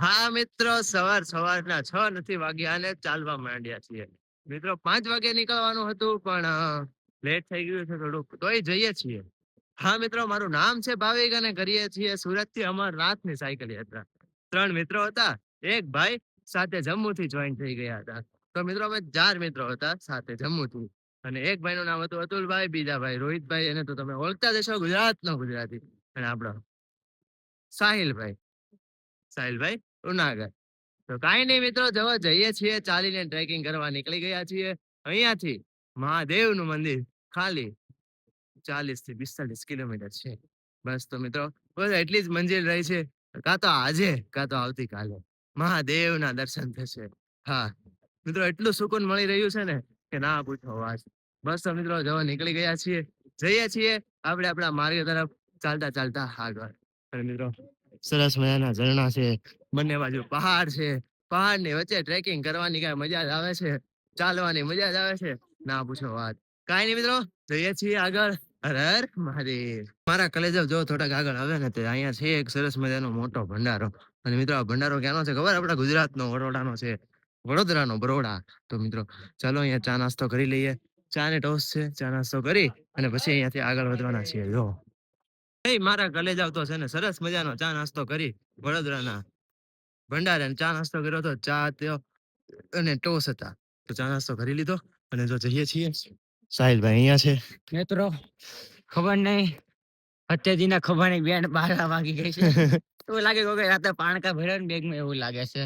હા, મિત્રો, સવાર સવારના છ નથી વાગ્યા અને ચાલવા માંડ્યા છીએ. મિત્રો, પાંચ વાગે નીકળવાનું હતું, પણ લેટ થઈ ગયું છે થોડુંક, તોય જઈએ છીએ. હા, મિત્રો, મારું નામ છે ભાવિક અને કરીએ છીએ સુરતથી અમરનાથની સાયકલ યાત્રા. ત્રણ મિત્રો હતા, એક ભાઈ સાથે જમ્મુ થી જોઈન થઈ ગયા હતા. તો મિત્રો, અમે ચાર મિત્રો હતા સાથે જમ્મુ થી અને એક ભાઈ નું નામ હતું અતુલભાઈ, બીજા ભાઈ રોહિતભાઈ, એને તો તમે ઓળખતા જ હશો ગુજરાત નો ગુજરાતી. અને આપણો સાહિલભાઈ. સાહિલભાઈ જુનાગઢ તો કાંઈ નહીં મિત્રો, જવા જઈએ છીએ, ચાલીને ટ્રેકિંગ કરવા નીકળી ગયા છીએ. અહીંયાથી મહાદેવનું મંદિર ખાલી ચાલીસથી પિસ્તાલીસ કિલોમીટર છે. બસ તો મિત્રો, બસ એટલી જ મંજિલ રહી છે. કાં તો આજે, કાં તો આવતીકાલે મહાદેવના દર્શન થશે. હા, મિત્રો, એટલું સુકૂન મળી રહ્યું છે ને કે ના પૂછો વાત. બસ તો મિત્રો, જવા નીકળી ગયા છીએ. જઈએ છીએ, આપણે આપણા માર્ગ તરફ ચાલતા ચાલતા આગળ. અને મિત્રો સરસ મજાના ઝરણા છે, બંને બાજુ પહાડ છે. પહાડની વચ્ચે ટ્રેકિંગ કરવાની કઈ મજા જ આવે છે, ચાલવાની મજા જ આવે છે. ના પૂછો વાત. કઈ નહીં મિત્રો, જઈએ છીએ આગળ. હર મહાદેવ. મારા કલેજો જો થોડાક આગળ આવે ને તે અહીંયા છે એક સરસ મજાનો મોટો ભંડારો. અને મિત્રો આ ભંડારો ક્યાંનો છે ખબર? આપણા ગુજરાતનો વડોદરાનો છે. વડોદરાનો બરોડા. તો મિત્રો, ચાલો અહીંયા ચા નાસ્તો કરી લઈએ. ચા ને ટોસ છે, ચા નાસ્તો કરી અને પછી અહીંયાથી આગળ વધવાના છીએ. જો. એ મારા કલેજ આવતો છે ને સરસ મજાનો ચા નાસ્તો કરી વડોદરાના ભંડારે ચા નાસ્તો કર્યો તો ચા ત્યો અને ટોસ હતા. તો ચા નાસ્તો કરી લીધો અને જો જઈએ છીએ. સાહિલભાઈ અહીંયા છે. મિત્રો ખબર નહીં અત્યારથી ખબર નહીં બેન્ડ બાર વાગી ગઈ છે. એવું લાગે કે રાતે પાણકા ભર્યા ને બેગમાં એવું લાગે છે.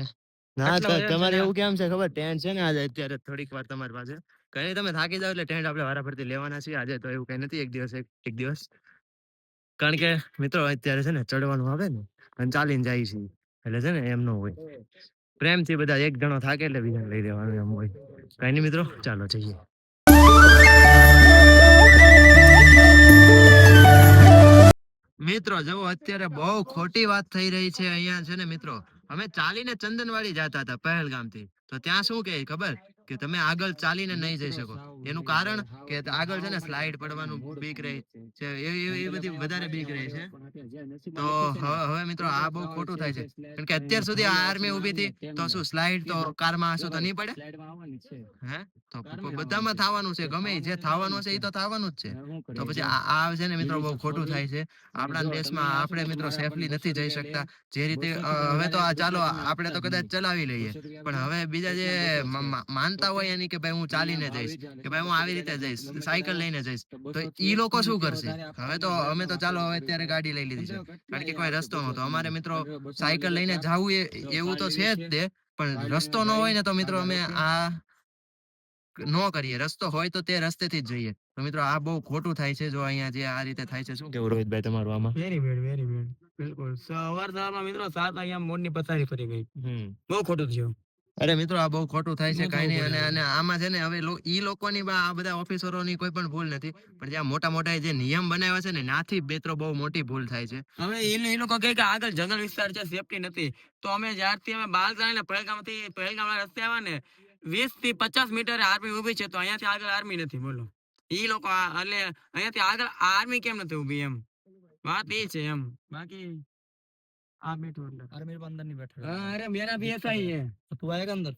ના તો તમારે એવું કેમ છે ખબર? ટેન્ટ છે ને આજે અત્યારે થોડીક વાર તમારી પાસે. કઈ તમે થાકી જાવ એટલે ટેન્ટ આપણે વારા ફરતી લેવાના છીએ. આજે તો એવું કઈ નથી એક દિવસ એક દિવસ. કારણ કે મિત્રો અત્યારે છે ને ચડવાનું આવે ને, અને ચાલીને જાય છે. એટલે છે ને એમ ન હોય. પ્રેમથી બધા એક જણો થાકે એટલે બીજાને લઈ દેવાનું એમ હોય. કઈ નહીં મિત્રો, ચાલો જઈએ. મિત્રો જુઓ અત્યારે બહુ ખોટી વાત થઈ રહી છે અહીંયા છે ને મિત્રો. અમે ચાલીને ચંદનવાડી જતા હતા પહેલગામથી તો ત્યાં શું કે ખબર? કે તમે આગળ ચાલીને નહીં જઈ શકો. એનું કારણ કે આગળ છે ને સ્લાઇડ પડવાનું બીક રહે છે. એ એવી બધી વધારે બીક રહે છે. તો હવે મિત્રો આ બહુ ખોટું થાય છે કારણ કે અત્યાર સુધી આ આર્મી ઊભી હતી તો શું સ્લાઇડ તો કારમાં હશું તો નહીં પડે? હે? તો બધામાં થવાનું છે. ગમે જે થવાનું છે એ તો થવાનું જ છે. તો પછી આ છે ને મિત્રો બહુ ખોટું થાય છે. આપણા દેશમાં આપણે મિત્રો સેફલી નથી જઈ શકતા. જે રીતે હવે તો આ ચાલો આપણે તો કદાચ ચલાવી લઈએ. પણ હવે બીજા જે મ- માનતા હોય એની કે ભાઈ હું ચાલીને જઈશ કે ભાઈ હું આવી રીતે જઈશ સાયકલ લઈને જઈશ. તો ઈ લોકો શું કરશે? હવે તો અમે તો ચાલો હવે અત્યારે ગાડી લઈ લીધી છે. કારણ કે કોઈ રસ્તો નહોતો. અમારે મિત્રો સાયકલ લઈને જવું એ એવું તો છે જ તે પણ રસ્તો ન હોય ને તો મિત્રો અમે આ ન કરીએ. રસ્તો હોય તો તે રસ્તેથી જ જઈએ. તો મિત્રો આ બહુ ખોટું થાય છે જો અહીંયા જે આ રીતે થાય છે શું? કેવું રોહિતભાઈ તમારું આમાં? વેરી બેડ વેરી બેડ બિલકુલ. સવાર સવારમાં મિત્રો સાત અહીંયા મોરની પથારી ફરી ગઈ. બહુ ખોટું થયું. અરે મિત્રો આ બહુ ખોટું થાય છે કઈ નહીં. અને અને આમાં છે ને હવે ઈ લોકોની આ બધા ઓફિસરોની કોઈ પણ ભૂલ નથી. પણ જ્યાં મોટા મોટા જે નિયમ બનાવ્યા છે ને નાથી મિત્રો બહુ મોટી ભૂલ થાય છે. હવે એ લોકો કહે કે આગળ જંગલ વિસ્તાર છે સેફટી નથી. તો અમે જ્યારથી અમે બહાર જાય ને પહેલગામથી પહેલગામ રસ્તે આવ્યા ને વીસથી પચાસ મીટર આર્મી ઊભી છે તો અહીંયાથી આગળ આર્મી નથી બોલો. ઈ લોકો એટલે અહીંયાથી આગળ આર્મી કેમ નથી ઊભી એમ? વાત એ છે એમ. બાકી આ બેઠો એટલે अरे मेरे को अंदर नहीं बैठ हाँ, अरे मेरा भी ऐसा ही है तो तू आएगा अंदर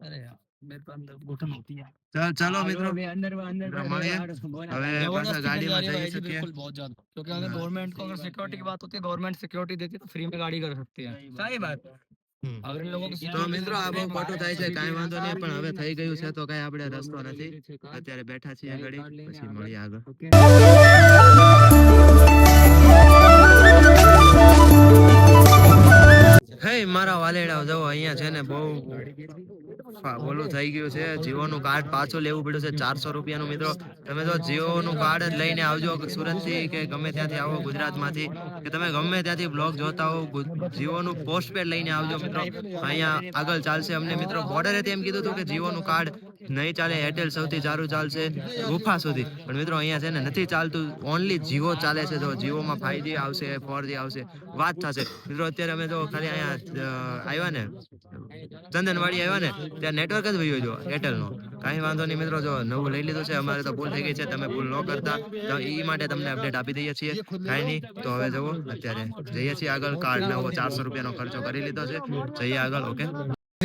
अरे यार मेरे को अंदर घुटन होती है ચાલ ચાલો हाँ, મિત્રો वो भी अंदर अंदर મિત્રો बैठे મળીએ. बाहर बोला। હવે પાછા जबरदस्ती ગાડીમાં नहीं जा જઈ रही भाई जी, શકીએ बिल्कुल बहुत ज्यादा क्योंकि अगर हाँ। गवर्नमेंट को अगर सिक्योरिटी की बात होती है गवर्नमेंट सिक्योरिटी देती है तो फ्री में गाड़ी कर सकती है सही बात હમ. अगर इन लोगों की તો security મિત્રો આ देती બહુ है, ખોટું થાય છે કાંઈ વાંધો નહીં પણ હવે થઈ ગયું છે है તો કાંઈ આપણે રસ્તો નથી અત્યારે બેઠા છીએ ઘડી પછી મળીએ આગળ હે, મારા વાલેડા જો અહીંયા છે ને ફા- થઈ ગયું છે, જીઓનું કાર્ડ પાછું લેવું પડ્યું છે, ચારસો રૂપિયાનું મિત્રો. તમે જો જીઓનું કાર્ડ લઈને આવજો સુરતથી કે ગમે ત્યાંથી આવો ગુજરાતમાંથી. તમે ગમે ત્યાંથી બ્લોગ જોતા હો જીઓનું પોસ્ટપેડ લઈને આવજો મિત્રો. અહીંયા આગળ ચાલશે અમને મિત્રો. બોર્ડરે તેમ કીધું હતું કે જીઓનું કાર્ડ નહીં ચાલે એરટેલ સૌથી સારું ચાલશે ગુફા સુધી. પણ મિત્રો, અહીંયા છે ને નથી ચાલતું. ઓનલી જીઓ ચાલે છે. તો જીઓમાં ફાઈવ આવશે ફોર આવશે, વાત થશે. મિત્રો, અત્યારે અમે તો ખાલી અહીંયા આવ્યા ને. ચંદનવાડી આવ્યા ને, ત્યાં નેટવર્ક જ વયો જો એરટેલ નો કાંઈ વાંધો નહીં મિત્રો, જો નવું લઈ લીધું છે, અમારે તો ભૂલ થઈ ગઈ છે, તમે ભૂલ ન કરતા. તો એ માટે તમને અપડેટ આપી દઈએ છીએ. કાંઈ નહીં, તો હવે જવો અત્યારે જઈએ છીએ આગળ. કાર્ડ નવો ચારસો રૂપિયાનો ખર્ચો કરી લીધો છે. જઈએ આગળ ઓકે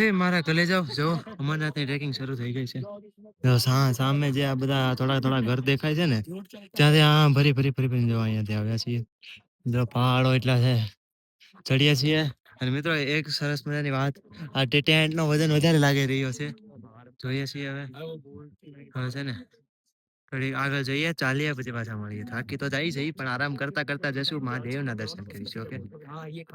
એ મારા કલે જાવ જો અમરનાથની ટ્રેકિંગ શરૂ થઈ ગઈ છે. જો સામે જે આ બધા થોડા થોડા ઘર દેખાય છે ને, ત્યાંથી આ ભરી ભરી ભરી ભરી જો અહીંયાથી આવ્યા છીએ. જો પહાડો એટલા છે. ચડીએ છીએ. અને મિત્રો, એક સરસ મજાની વાત. આ ટેન્ટ નો વજન વધારે લાગી રહ્યો છે. જોઈએ છીએ હવે. હવે છે ને થોડી આગળ જઈએ. ચાલીએ પછી પાછા મળીએ. થાકી તો જાય છે પણ આરામ કરતા કરતા જશું. મહાદેવના દર્શન કરીશું, ઓકે?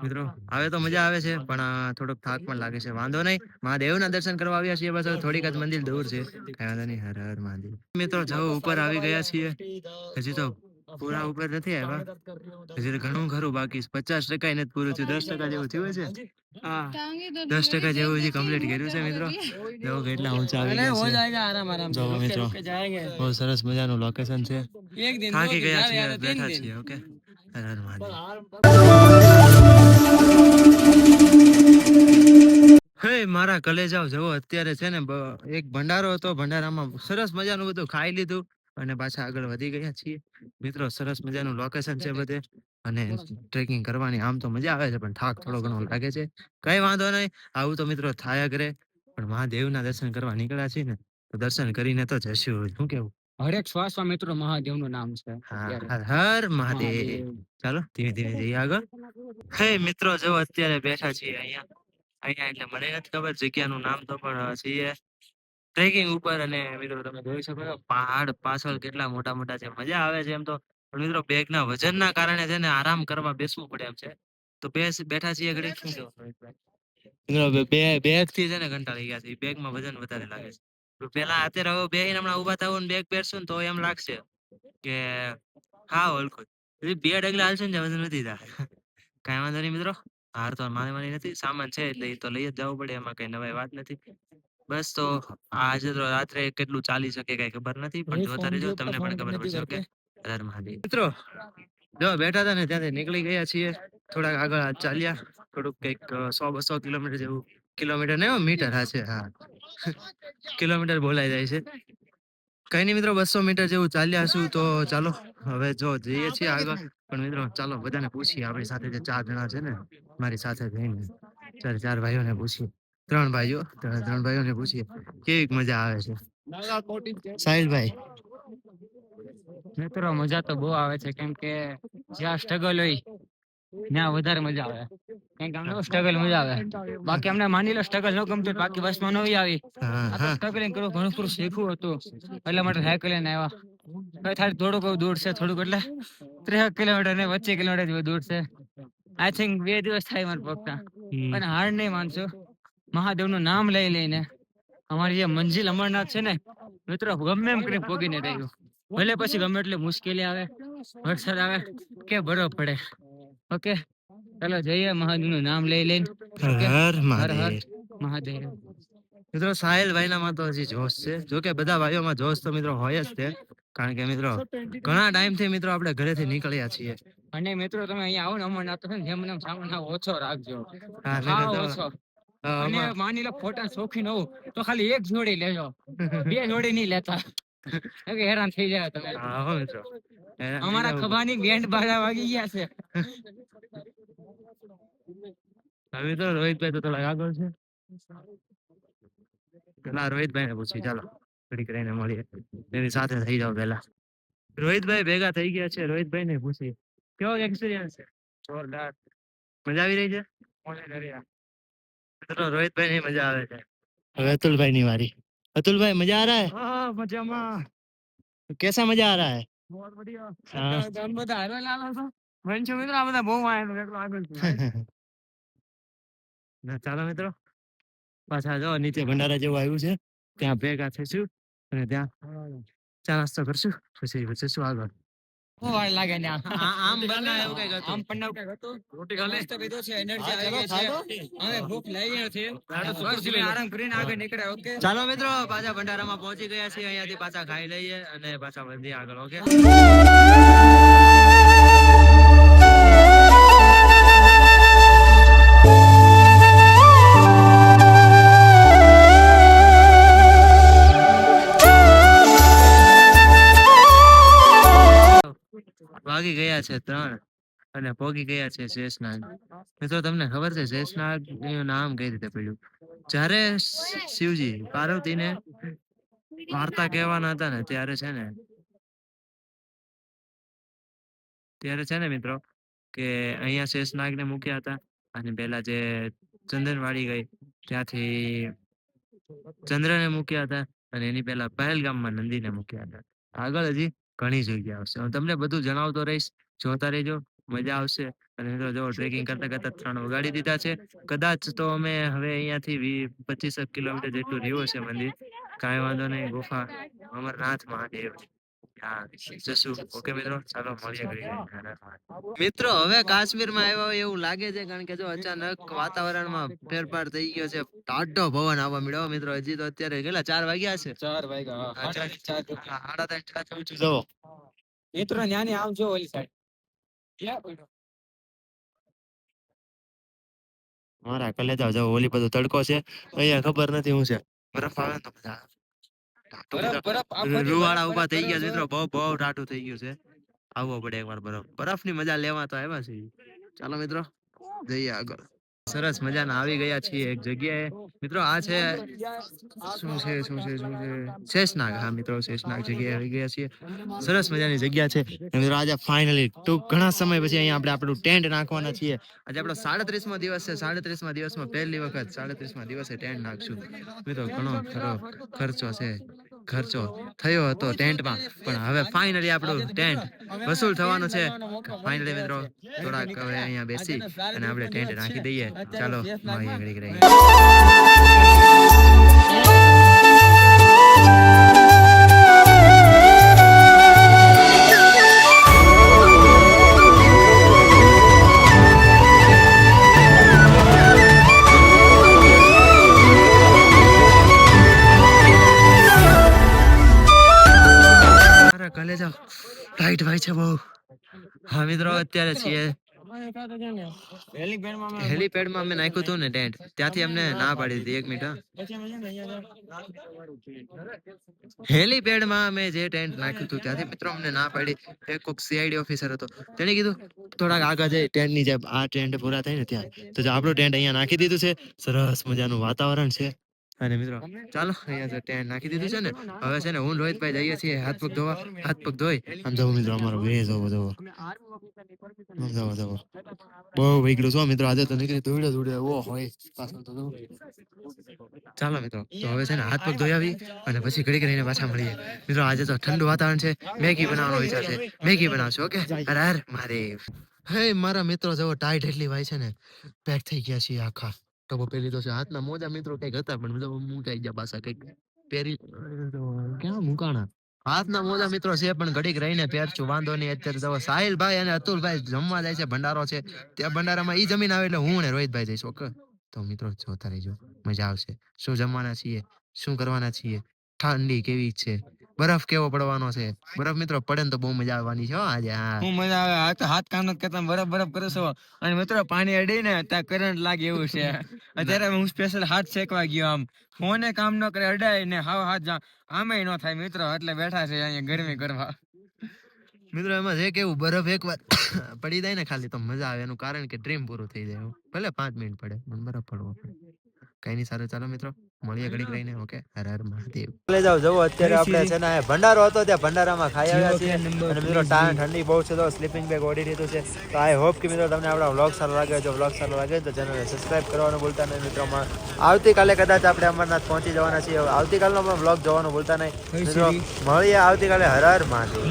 મિત્રો, હવે તો મજા આવે છે, પણ થોડોક થાક પણ લાગે છે. વાંધો નહીં. મહાદેવના દર્શન કરવા આવ્યા છીએ બસ થોડીક જ મંદિર દૂર છે. કઈ વાંધો નહીં. હર હર મહાદેવ. મિત્રો જવું ઉપર આવી ગયા છીએ. હજી તો પૂરા ઉપર નથી આવ્યા હજી ઘણું ખરું બાકી પચાસ ટકા નથી પૂરું થયું દસ ટકા જેવું થયું છે દસ ટકા જેવું હજી કમ્પ્લીટ કર્યું છે મિત્રો જો કેટલા ઊંચા આવી જો મિત્રો બહુ સરસ મજાનું લોકેશન છે થાકી ગયા છીએ બેઠા છીએ ઓકે હર મારા કલેજાઓ જવો અત્યારે છે ને એક ભંડારો હતો ભંડારામાં સરસ મજાનું બધું ખાઈ લીધું. અને પાછા આગળ વધી ગયા છીએ. મિત્રો સરસ મજાનું લોકેશન છે બધે અને ટ્રેકિંગ કરવાની આમ તો મજા આવે છે પણ થાક થોડો ઘણો લાગે છે. કઈ વાંધો નહીં આવું તો મિત્રો થાય કરે પણ મહાદેવના દર્શન કરવા નીકળ્યા છીએ ને તો દર્શન કરીને તો જશું શું કેવું? હરેક શ્વાસમાં મિત્રો મહાદેવનું નામ છે હર હર મહાદેવ. ચાલો ધીમે ધીમે જઈએ આગળ. હે મિત્રો જો અત્યારે બેઠા છીએ અહીંયા. અહીંયા એટલે મને નથી ખબર જગ્યાનું નામ તો પણ છીએ. ટ્રેકિંગ ઉપર અને મિત્રો તમે જોઈ શકો છો, પહાડ પાછળ કેટલા મોટા મોટા છે, મજા આવે છે એમ તો. પણ મિત્રો બેગ ના વજન ના કારણે છે ને આરામ કરવા બેસવું પડે એમ છે. તો બેસ, બેઠા છીએ ઘડી શું મિત્રો, બે- બે બેગથી છે ને કંટાળી ગયા છે બેગમાં વજન વધારે લાગે છે. પેલા અત્યારે હવે બે હમણાં ઊભા થવું ને બેગ પહેરશું ને તો એમ લાગશે કે હા, ઓળખું. બે ડગલા હાલશું ને વજન વધી જાય. કાંઈ વાંધો નહીં મિત્રો, હાર તો મારી માની નથી, સામાન છે એટલે એ તો લઈ જ જવું પડે, એમાં કઈ નવાઈ વાત નથી. બસ તો આજે તો રાત્રે કેટલું ચાલી શકે કઈ ખબર નથી પણ જોતા રહેજો તમને પણ ખબર પડશે ઓકે હર મહાદેવ. મિત્રો જો બેઠા હતા ને ત્યાંથી નીકળી ગયા છીએ થોડાક આગળ ચાલ્યા થોડુંક કંઈક સો બસો કિલોમીટર જેવું કિલોમીટર ને મીટર હા છે હા. કિલોમીટર બોલાઈ જાય છે. કઈ નહીં મિત્રો બસો મીટર જેવું ચાલ્યા છું તો ચાલો હવે જો જઈએ છીએ આગળ. પણ મિત્રો ચાલો બધાને પૂછીએ આપણી સાથે જે ચાર જણા છે ને મારી સાથે જઈને ચાર ચાર ભાઈઓને પૂછીએ. ત્રણ ભાઈઓ ત્રણ ભાઈઓને પૂછીએ કેવી મજા આવે છે? સાહિલભાઈ. મિત્રો મજા તો બહુ આવે છે કેમ કે જ્યાં સ્ટ્રગલ હોય ત્યાં વધારે મજા આવે. કેમ કે અમને સ્ટ્રગલ મજા આવે. બાકી અમને માની લો સ્ટ્રગલ ન ગમતું બાકી બસમાં નવી આવી. સ્ટ્રગલિંગ કરવું ઘણું ખરું શીખવું હતું. એટલા માટે સાયકલ લઈને આવ્યા. હવે થાળી થોડુંક દૂર છે થોડુંક એટલે ત્રેસઠ કિલોમીટર ને પચીસ કિલોમીટર દૂર છે. આઈ થિંક બે દિવસ થાય મારે પગતા. પણ હાર નહીં માનશો. મહાદેવનું નામ લઈ લઈને અમારી જે મંજિલ અમરનાથ છે ને મિત્રો ગમે એમ કરીને પોગીને રહ્યું ભલે પછી ગમે એટલી મુશ્કેલી આવે વરસાદ આવે કે બરો પડે. ઓકે? ચાલો જઈએ મહાદેવનું નામ લઈ લઈને. હર હર મહાદેવ. મિત્રો સાહેલ ભાઈનામાં તો હજી જોશ છે. જો કે બધા ભાઈઓમાં જોશ તો મિત્રો હોય જ તે કારણ કે મિત્રો ઘણા ટાઈમથી મિત્રો આપણે ઘરેથી નીકળ્યા છીએ. અને મિત્રો તમે અહીંયા આવો ને અમરનાથ જેમ તેમ સામાન ઓછો રાખજો. હા, ઓછો. અને માની લો ફોટા શોખીન હોઉં તો ખાલી એક જોડી લેજો. બે જોડી નહીં લેતા. હેરાન થઈ જાય તમે. અમારા ખભાની બેન્ડ બાજા વાગી ગયા છે. હવે તો રોહિતભાઈ તો થોડા આગળ છે. પેલા રોહિતભાઈ ને પૂછી ચાલો ઘડીક રહીને મળીએ. એની સાથે થઈ જાવ પેલા રોહિતભાઈ ભેગા થઈ ગયા છે રોહિતભાઈ ને પૂછી કેવો એક્સપિરિયન્સ છે? જોરદાર. મજા આવી રહી છે? રોહિતભાઈ ની મજા આવે છે. હવે અતુલભાઈ ની વારી અતુલભાઈ મજા આ રહા હે? મજામાં. કેસા મજા આ રહા હે? બધા હારો લાલો છો. મન આ બધા બહુ આગળ ના ચાલો મિત્રો. પાછા જો નીચે ભંડારા જેવું આવ્યું છે. ત્યાં ભેગા થઈશું અને ત્યાં ચા નાસ્તો કરશું. પછી જશું આગળ. વાર લાગે ને આમ બનાવે એવું કંઈક હતું. આમ પણ કંઈક હતું. રોટી મસ્ત પીધો છે એનર્જી આવી ચાલો, ગઈ છે. હવે ભૂખ લાગી લો. આરામ કરીને આગળ નીકળ્યા ઓકે ચાલો મિત્રો પાછા ભંડારામાં પહોંચી ગયા છીએ. અહીંયાથી પાછા ખાઈ લઈએ અને પાછા વધીએ આગળ ઓકે ગયા છે ત્રણ અને પોગી ગયા છે શેષનાગ. મિત્રો, તમને ખબર છે, શેષનાગનું નામ કઈ રીતે પડ્યું? જ્યારે શિવજી પાર્વતીને વાર્તા કહેવાના હતા ને, ત્યારે છે ને ત્યારે છે ને મિત્રો, કે અહીંયા શેષનાગ ને મૂક્યા હતા અને પેલા જે ચંદનવાડી ગઈ, ત્યાંથી ચંદ્રને મૂક્યા હતા અને એની પહેલા પહેલગામમાં નંદીને મૂક્યા હતા. આગળ હજી ઘણી જગ્યા આવશે હું તમને બધું જણાવતો રહીશ. જોતા રહેજો મજા આવશે અને મિત્રો જો ટ્રેકિંગ કરતા કરતા ત્રણ વગાડી દીધા છે કદાચ તો અમે હવે અહીંયાથી વી પચીસ કિલોમીટર જેટલું રહ્યું છે મંદિર કાંઈ વાંધો નહીં ગુફા અમરનાથ મહાદેવ ત્યાં જશું ઓકે મિત્રો હવે કાશ્મીરમાં આવ્યા હોય એવું લાગે છે કારણ કે જો અચાનક વાતાવરણમાં ફેરફાર થઈ ગયો છે ટાઢો પવન આવવા મળ્યો મિત્રો હજી તો અત્યારે કેટલા ચાર વાગ્યા છે ચાર વાગ્યા સાડા ત્રણ ચાર મિત્રો ન્યાની આમ જો ઓલી સાઈડ ક્યાં કલે જાવ જાવ ઓલી બધો તડકો છે અહીંયા ખબર નથી હું છે. બરફ આવે તો બધા બરફ. બરફ રૂવાડા ઊભા થઈ ગયા છે મિત્રો બહુ બહુ ટાટું થઈ ગયું છે. આવવો પડે એકવાર બરફ. બરફની મજા લેવા તો આવ્યા છે ચાલો મિત્રો જઈએ આગળ. સરસ મજાના આવી ગયા છીએ એક જગ્યાએ. મિત્રો, આ છે શું છે શું છે શું છે? શેષનાગ. હા, મિત્રો, શેષનાગ જગ્યાએ આવી ગયા છીએ. સરસ મજાની જગ્યા છે. મિત્રો, આજે ફાઇનલી ટૂંક ઘણા સમય પછી અહીંયા આપણે આપણું ટેન્ટ નાખવાના છીએ. આજે આપણો સાડત્રીસમો દિવસ છે. સાડત્રીસમા દિવસમાં પહેલી વખત સાડત્રીસમા દિવસે ટેન્ટ નાખશું. મિત્રો, ઘણો ખરો ખર્ચો છે. ખર્ચો થયો હતો ટેન્ટમાં. પણ હવે ફાઇનલી આપણું ટેન્ટ વસૂલ થવાનું છે. ફાઇનલી મિત્રો થોડાક હવે અહીંયા બેસી અને આપણે ટેન્ટ નાખી દઈએ. ચાલો અહીંયા ઘડીક રહીએ ટાઈટ ભાઈ છે બહુ હા મિત્રો અત્યારે છીએ. હેલીપેડમાં અમે નાખ્યું હતું ને ટેન્ટ ત્યાંથી અમને ના પાડી દીધી એક મિનિટ હેલીપેડમાં અમે જે ટેન્ટ નાખ્યું હતું ત્યાંથી મિત્રો અમને ના પાડી. એક કોક સીઆઈડી ઓફિસર હતો. તેણે કીધું થોડાક આગળ જઈ ટેન્ટની જે આ ટેન્ટ પૂરા થાય ને ત્યાં. તો આપણું ટેન્ટ અહીંયા નાખી દીધું છે. સરસ મજાનું વાતાવરણ છે. અને મિત્રો ચાલો અહીંયા જો ટેન્ટ નાખી દીધું છે ને? હવે છે ને હું ને રોહિતભાઈ જઈએ છીએ હાથ પગ ધોવા હાથ પગ ધોઈ. આમ જવો મિત્રો અમારો વે જોવો જોવો આમ જવો જવો બહુ વેગળું છો મિત્રો આજે તો નીકળી દોડે દોડે ઓ હોય પાછળ તો જુઓ. ચાલો મિત્રો તો હવે છે ને હાથ પગ ધોઈ આવી અને પછી ઘડી કરીને પાછા મળીએ. મિત્રો આજે તો ઠંડુ વાતાવરણ છે. મેગી બનાવવાનો વિચાર છે. મેગી બનાવશો ઓકે? અરે અરે મારે. હે મારા મિત્રો જેવો ટાઈટ એટલી ભાઈ છે ને. પેક થઈ ગયા છીએ આખા. ટોપો પહેરી તો હાથના મોજા મિત્રો કંઈક હતા, પણ બધા મૂકાઈ ગયા પાછા કંઈક પહેરી ક્યાં મુકાણા? હાથના મોજા મિત્રો છે, પણ ઘડીક રહીને પહેરશું, વાંધો નહીં. અત્યારે તો સાહિલભાઈ અને અતુલભાઈ જમવા જાય છે, ભંડારો છે. ત્યાં ભંડારામાં ઈ જમીન આવે એટલે હું ને રોહિતભાઈ જઈશ, ઓકે? તો મિત્રો જોતા રહેજો મજા આવશે. શું જમવાના છીએ? શું કરવાના છીએ? ઠંડી કેવી છે? બરફ કેવો પડવાનો છે? બરફ મિત્રો પડે ને તો બહુ મજા આવવાની છે આજે હા. હું મજા આવે. આ તો હાથ કામ નથી કરતા બરફ બરફ કરો છો. અને મિત્રો પાણી અડી ને ત્યાં કરંટ લાગે એવું છે. અત્યારે હું સ્પેશિયલ હાથ શેકવા ગયો આમ. ફોને કામ ન કરે અડાય ને હાવ હાથ જા આમે ન થાય મિત્રો એટલે બેઠા છે અહીંયા ગરમી કરવા. મિત્રો એમાં છે કેવું બરફ એકવાર પડી જાય ને ખાલી તો મજા આવે. એનું કારણ કે ડ્રીમ પૂરું થઈ જાય. ભલે પાંચ મિનિટ પડે પણ બરફ પડવો પડે. કઈ નહીં સારું ચાલો મિત્રો. મળીએ ઘડીક રહીને ઓકે? હર હર મહાદેવ. લઈ જાવ જવો અત્યારે આપણે છે ને ભંડારો હતો ત્યાં ભંડારામાં ખાઈ આવ્યા છીએ. અને મિત્રો ઠંડી બહુ છે તો સ્લીપિંગ બેગ ઓડી લીધું છે. તો આઈ હોપ કે મિત્રો તમને આપણો વ્લોગ સારો લાગે જો વ્લોગ સારો લાગે તો ચેનલને સબસ્ક્રાઇબ કરવાનું ભૂલતા નહીં. મિત્રોમાં આવતીકાલે કદાચ આપણે અમરનાથ પહોંચી જવાના છીએ. આવતીકાલનો પણ વ્લોગ જોવાનું ભૂલતા નહીં. મિત્રો મળીએ આવતીકાલે. હર હર મહાદેવ.